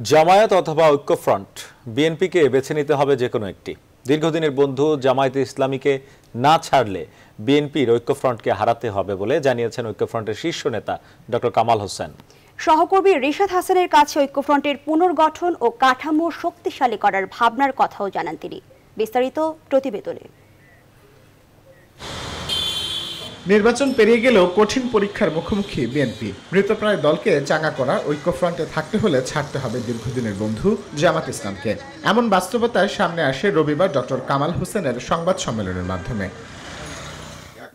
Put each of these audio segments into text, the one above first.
জামায়াত অথবা ঐক্যফ্রন্ট, বিএনপিকে বেছে নিতে হবে যে কোনো একটি। দীর্ঘদিনের বন্ধু জামায়াতে ইসলামীকে না ছাড়লে বিএনপির ঐক্যফ্রন্টকে হারাতে হবে বলে জানিয়েছেন ঐক্যফ্রন্টের শীর্ষ নেতা ডক্টর কামাল হোসেন। সহকর্মী রিশাদ হাসানের কাছে ঐক্যফ্রন্টের পুনর্গঠন ও কাঠামো শক্তিশালী করার ভাবনার কথাও জানান তিনি। বিস্তারিত প্রতিবেদনে। নির্বাচন পেরিয়ে গেলেও কঠিন পরীক্ষার মুখোমুখি বিএনপি। মৃতপ্রায় দলকে চাঙা করা, ঐক্যফ্রন্টে থাকতে হলে ছাড়তে হবে দীর্ঘদিনের বন্ধু জামাত ইসলামকে। এমন বাস্তবতায় সামনে আসে রবিবার ডক্টর কামাল হোসেনের সংবাদ সম্মেলনের মাধ্যমে।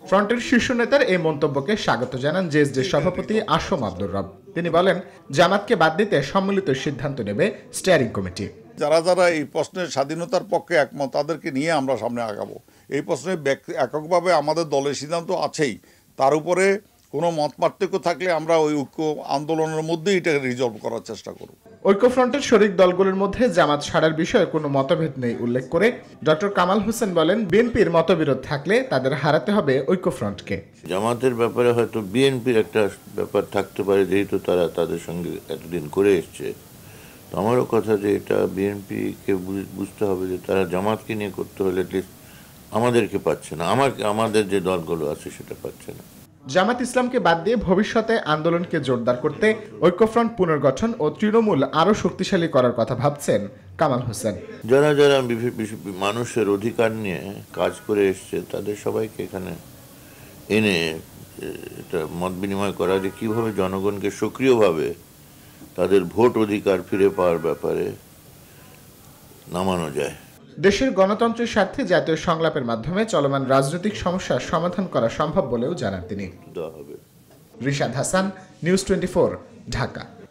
ফ্রন্টের শীর্ষ নেতার এই মন্তব্যকে স্বাগত জানান জেএসডি সভাপতি আসম আব্দুর রব। তিনি বলেন, জামাতকে বাদ দিতে সম্মিলিত সিদ্ধান্ত নেবে স্টিয়ারিং কমিটি। যারা যারা এই প্রশ্নের স্বাধীনতার পক্ষে একমত, তাদেরকে নিয়ে আমরা সামনে আগাবো। এই প্রশ্নে ব্যক্তি এককভাবে আমাদের দলের সিদ্ধান্ত আছেই। তার উপরে কোনো মত পার্থক্য থাকলে আমরা ওই ঐক্য আন্দোলনের মধ্যেই এটাকে রিজলভ করার চেষ্টা করব। ঐক্যফ্রন্টের শরিক দলগুলোর মধ্যে জামাত ছাড়ার বিষয়ে কোনো মতভেদ নেই উল্লেখ করে ডক্টর কামাল হোসেন বলেন বিএনপির মতবিরোধ থাকলে তাদের হারাতে হবে ঐক্যফ্রন্টকে। জামাতের ব্যাপারে হয়তো বিএনপির একটা ব্যাপার থাকতে পারে যেহেতু তারা তাদের সঙ্গে এতদিন করে এসছে। তো আমারও কথা যে এটা বিএনপিকে বুঝতে হবে যে তারা জামাতকে নিয়ে করতে হলে at আমাদেরকে পাচ্ছে না। আমার আমাদের যে দলগুলো আছে সেটা পাচ্ছে না। জামাত ইসলামকে বাদ দিয়ে ভবিষ্যতে আন্দোলনকে জোরদার করতে ঐক্যফ্রন্ট পুনর্গঠন ও তৃণমূল আরও শক্তিশালী করার কথা ভাবছেন কামাল হোসেন। যারা যারা মানুষের অধিকার নিয়ে কাজ করে এসছে তাদের সবাইকে এখানে এনে এটা মত বিনিময় করা যে কীভাবে জনগণকে সক্রিয়ভাবে তাদের ভোট অধিকার ফিরে পাওয়ার ব্যাপারে নামানো যায়। দেশের গণতন্ত্রের স্বার্থে জাতীয় সংলাপের মাধ্যমে চলমান রাজনৈতিক সমস্যার সমাধান করা সম্ভব বলেও জানান তিনি। Rishad Hasan news twenty Dhaka.